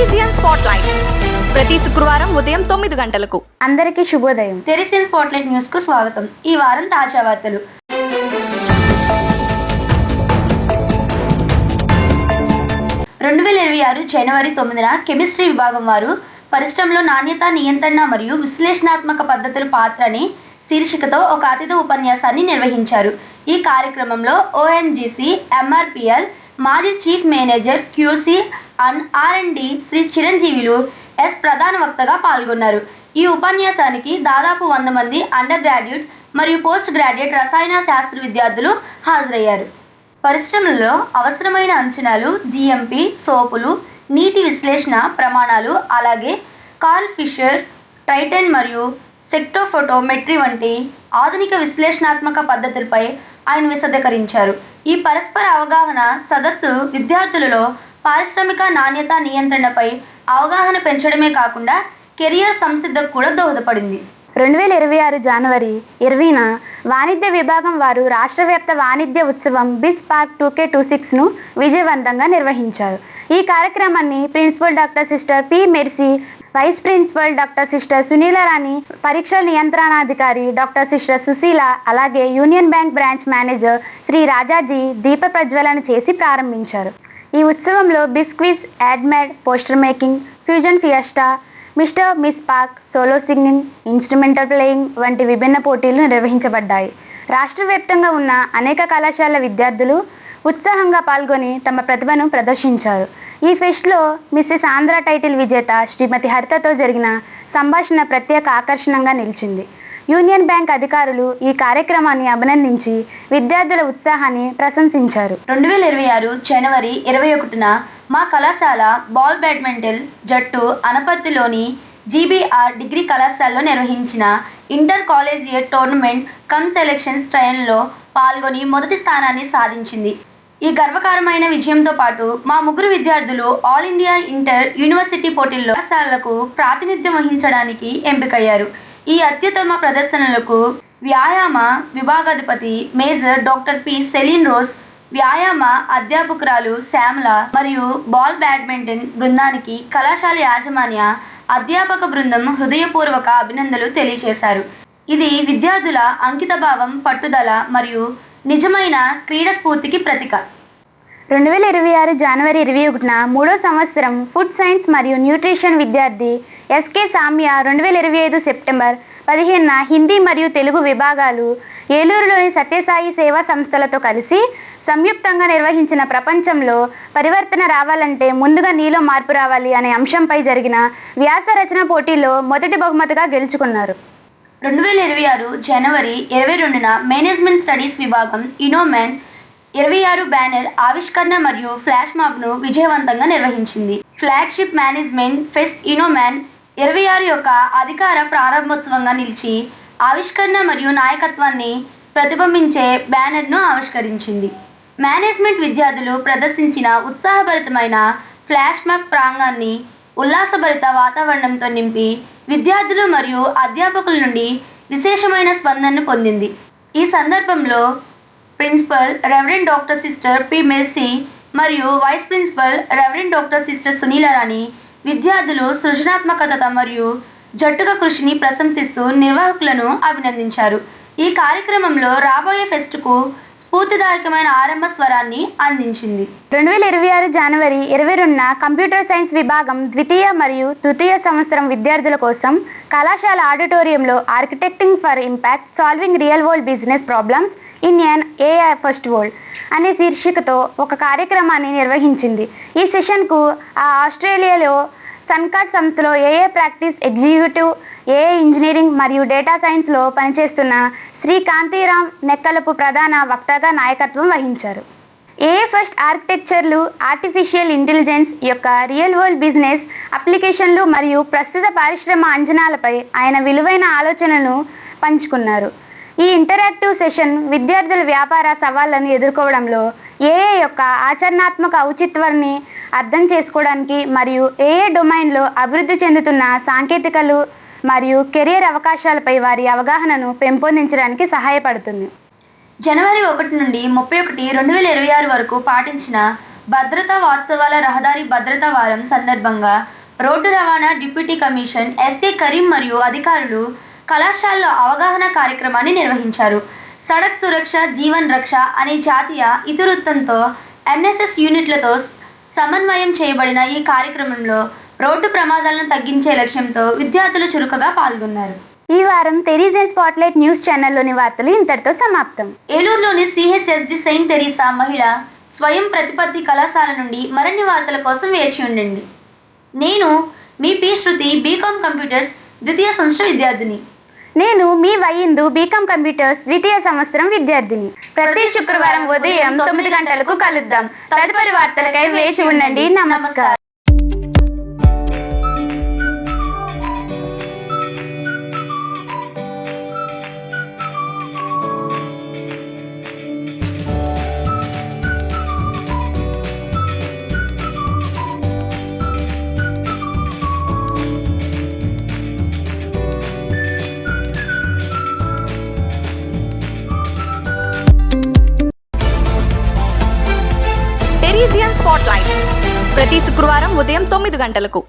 తెరీసియన్ spot light ప్రతి శుక్రవారం ఉదయం తొమ్మిది గంటలకు. అందరికీ శుభోదయం. తెరిసిన్ స్పాట్లైట్ న్యూస్కు స్వాగతం. ఈ వారం తాజా వార్తలు. రెండు వేల ఇరవై ఆరు జనవరి తొమ్మిదిన కెమిస్ట్రీ విభాగం వారు పరిశ్రమలో నాణ్యత నియంత్రణ మరియు విశ్లేషణాత్మక పద్ధతుల పాత్ర అని శీర్షికతో ఒక అతిథి ఉపన్యాసాన్ని నిర్వహించారు. ఈ కార్యక్రమంలో ఓఎన్జీసీ ఎంఆర్పిఎల్ మాజీ chief manager QC and RMD Shri Chiranjeevulu S ప్రధాన వక్తగా పాల్గొన్నారు. ఈ ఉపన్యాసానికి దాదాపు వంద మంది అండర్ గ్రాడ్యుయేట్ మరియు పోస్ట్ గ్రాడ్యుయేట్ రసాయన శాస్త్ర విద్యార్థులు హాజరయ్యారు. పరిశ్రమలలో అవసరమైన అంచనాలు జిఎంపి సోపులు నీటి విశ్లేషణ ప్రమాణాలు అలాగే కార్ల్ ఫిషర్ టైటన్ మరియు సెక్టోఫోటోమెట్రీ వంటి ఆధునిక విశ్లేషణాత్మక పద్ధతులపై ఆయన విశదీకరించారు. ఈ పరస్పర అవగాహన సదస్సు విద్యార్థులలో పారిశ్రామిక నాణ్యత నియంత్రణపై అవగాహన పెంచడమే కాకుండా కెరియర్ సంసిద్ధకు కూడా దోహదపడింది. రెండు వేల ఇరవై ఆరు జనవరి ఇరవైన వాణిజ్య విభాగం వారు రాష్ట్ర వ్యాప్త వాణిజ్య ఉత్సవం biz park two K two సిక్స్ను విజయవంతంగా నిర్వహించారు. ఈ కార్యక్రమాన్ని principal doctor sister P Mercy vice principal doctor sister Sunila Rani పరీక్షల నియంత్రణాధికారి డాక్టర్ సిస్టర్ సుశీల అలాగే union bank branch manager Shri Rajaji దీప ప్రజ్వలన చేసి ప్రారంభించారు. ఈ ఉత్సవంలో biz quiz ad mad poster making fusion fiesta mister miss pack solo singing instrumental playing వంటి విభిన్న పోటీలు నిర్వహించబడ్డాయి. రాష్ట్ర వ్యాప్తంగా ఉన్న అనేక కళాశాల విద్యార్థులు ఉత్సాహంగా పాల్గొని తమ ప్రతిభను ప్రదర్శించారు. ఈ ఫెస్ట్లో మిస్సెస్ ఆంధ్ర టైటిల్ విజేత శ్రీమతి హరితతో జరిగిన సంభాషణ ప్రత్యేక ఆకర్షణంగా నిలిచింది. యూనియన్ బ్యాంక్ అధికారులు ఈ కార్యక్రమాన్ని అభినందించి విద్యార్థుల ఉత్సాహాన్ని ప్రశంసించారు. రెండు వేల ఇరవై ఆరు జనవరి ఇరవై ఒకటిన మా కళాశాల బాల్ బ్యాడ్మింటన్ జట్టు అనపర్తిలోని జీబీఆర్ డిగ్రీ కళాశాలలో నిర్వహించిన intercollegiate tournament cum selections ట్రయల్లో పాల్గొని మొదటి స్థానాన్ని సాధించింది. ఈ గర్వకారమైన విజయంతో పాటు మా ముగ్గురు విద్యార్థులు ఆల్ ఇండియా ఇంటర్ యూనివర్సిటీ పోటీల్లో కళాశాలకు ప్రాతినిధ్యం వహించడానికి ఎంపికయ్యారు. ఈ అత్యుత్తమ ప్రదర్శనలకు వ్యాయామ విభాగాధిపతి major doctor P Celine Rose వ్యాయామ అధ్యాపకురాలు శ్యామల మరియు బాల్ బ్యాడ్మింటన్ బృందానికి కళాశాల యాజమాన్య అధ్యాపక బృందం హృదయపూర్వక అభినందనలు తెలియజేశారు. ఇది విద్యార్థుల అంకితభావం పట్టుదల మరియు నిజమైన క్రీడ స్ఫూర్తికి ప్రతీక. రెండు వేల ఇరవై ఆరు జనవరి ఇరవై ఒకటిన మూడో సంవత్సరం ఫుడ్ సైన్స్ మరియు న్యూట్రిషన్ విద్యార్థి ఎస్కే సామ్య రెండు వేల ఇరవై ఐదు సెప్టెంబర్ పదిహేనున హిందీ మరియు తెలుగు విభాగాలు ఏలూరులోని సత్యసాయి సేవా సంస్థలతో కలిసి సంయుక్తంగా నిర్వహించిన ప్రపంచంలో పరివర్తన రావాలంటే ముందుగా నీలో మార్పు రావాలి అనే అంశంపై జరిగిన వ్యాస రచన పోటీలో మొదటి బహుమతిగా గెలుచుకున్నారు. రెండు వేల ఇరవై ఆరు జనవరి ఇరవై రెండున మేనేజ్మెంట్ స్టడీస్ విభాగం ఇనోమెన్ ఇరవై ఆరు బ్యానర్ ఆవిష్కరణ మరియు ఫ్లాష్ మాబ్ను విజయవంతంగా నిర్వహించింది. ఫ్లాగ్షిప్ మేనేజ్మెంట్ ఫెస్ట్ ఇనోమెన్ ఇరవై ఆరు యొక్క అధికార ప్రారంభోత్సవంగా నిలిచి ఆవిష్కరణ మరియు నాయకత్వాన్ని ప్రతిబింబించే బ్యానర్ను ఆవిష్కరించింది. మేనేజ్మెంట్ విద్యార్థులు ప్రదర్శించిన ఉత్సాహభరితమైన ఫ్లాష్ మ్యాప్ ప్రాంగాన్ని ఉల్లాసభరిత వాతావరణంతో నింపి విద్యార్థులు మరియు అధ్యాపకుల నుండి విశేషమైన స్పందనను పొందింది. ఈ సందర్భంలో principal reverend doctor sister P. Mercy మరియు vice principal reverend doctor sister Sunila Rani విద్యార్థులు సృజనాత్మకత మరియు జట్టుగా కృషిని ప్రశంసిస్తూ నిర్వాహకులను అభినందించారు. ఈ కార్యక్రమంలో రాబోయే ఫెస్ట్కు స్ఫూర్తిదాయకమైన ఆరంభ స్వరాన్ని అందించింది. రెండు వేల ఇరవై ఆరు జనవరి ఇరవై రెండున కంప్యూటర్ సైన్స్ విభాగం ద్వితీయ మరియు తృతీయ సంవత్సరం విద్యార్థుల కోసం కళాశాల ఆడిటోరియంలో architecting for impact solving real world business problems in an AI first world అనే శీర్షికతో ఒక కార్యక్రమాన్ని నిర్వహించింది. ఈ సెషన్కు ఆ ఆస్ట్రేలియాలో సన్కాట్ సంస్థలో AI practice executive AI engineering మరియు డేటా సైన్స్లో పనిచేస్తున్న శ్రీ కాంతిరామ్ నెక్కలపు ప్రధాన వక్తగా నాయకత్వం వహించారు. ఏఏ ఫస్ట్ ఆర్కిటెక్చర్లు ఆర్టిఫిషియల్ ఇంటెలిజెన్స్ యొక్క రియల్ వరల్డ్ బిజినెస్ అప్లికేషన్లు మరియు ప్రస్తుత పారిశ్రమ అంచనాలపై ఆయన విలువైన ఆలోచనలను పంచుకున్నారు. ఈ ఇంటరాక్టివ్ సెషన్ విద్యార్థుల వ్యాపార సవాళ్ళను ఎదుర్కోవడంలో ఏఏ యొక్క ఆచరణాత్మక ఔచిత్వాన్ని అర్థం చేసుకోవడానికి మరియు ఏఏ డొమైన్లో అభివృద్ధి చెందుతున్న సాంకేతికలు మరియు కెరియర్ అవకాశాలపై వారి అవగాహనను పెంపొందించడానికి సహాయపడుతుంది. జనవరి ఒకటి నుండి ముప్పై ఒకటి రెండు వేల ఇరవై ఆరు వరకు పాటించిన భద్రతా వాస్తవాల రహదారి భద్రతా వారం సందర్భంగా రోడ్డు రవాణా డిప్యూటీ కమిషన్ ఎస్కే కరీం మరియు అధికారులు కళాశాలలో అవగాహన కార్యక్రమాన్ని నిర్వహించారు. సడక్ సురక్ష జీవన్ రక్ష అనే జాతీయ ఇతివృత్తంతో ఎన్ఎస్ఎస్ యూనిట్లతో సమన్వయం చేయబడిన ఈ కార్యక్రమంలో రోడ్డు ప్రమాదాలను తగ్గించే లక్ష్యంతో విద్యార్థులు చురుకుగా పాల్గొన్నారు. ఈ వారం టెరిజన్ స్పాట్లైట్ న్యూస్ ఛానల్లోని వార్తలు ఇంతటితో సమాప్తం. ఏలూరులోని సిహెచ్ఎస్డి సెయింట్ తెరీసా మహిళ స్వయం ప్రతిపత్తి కళాశాల నుండి మరిన్ని వార్తల కోసం వేచి ఉండండి. నేను మీ పి శృతి బీకామ్ కంప్యూటర్స్ ద్వితీయ సంవత్సర విద్యార్థిని. నేను మీ వయ్యిందు బీకామ్ కంప్యూటర్స్ ద్వితీయ సంవత్సరం విద్యార్థిని. ప్రతి శుక్రవారం ఉదయం తొమ్మిది గంటలకు కలుద్దాం. తదుపరి వార్తలకై వేచి ఉండండి. నమస్కారం. స్పాట్లైట్. ప్రతి శుక్రవారం ఉదయం తొమ్మిది గంటలకు.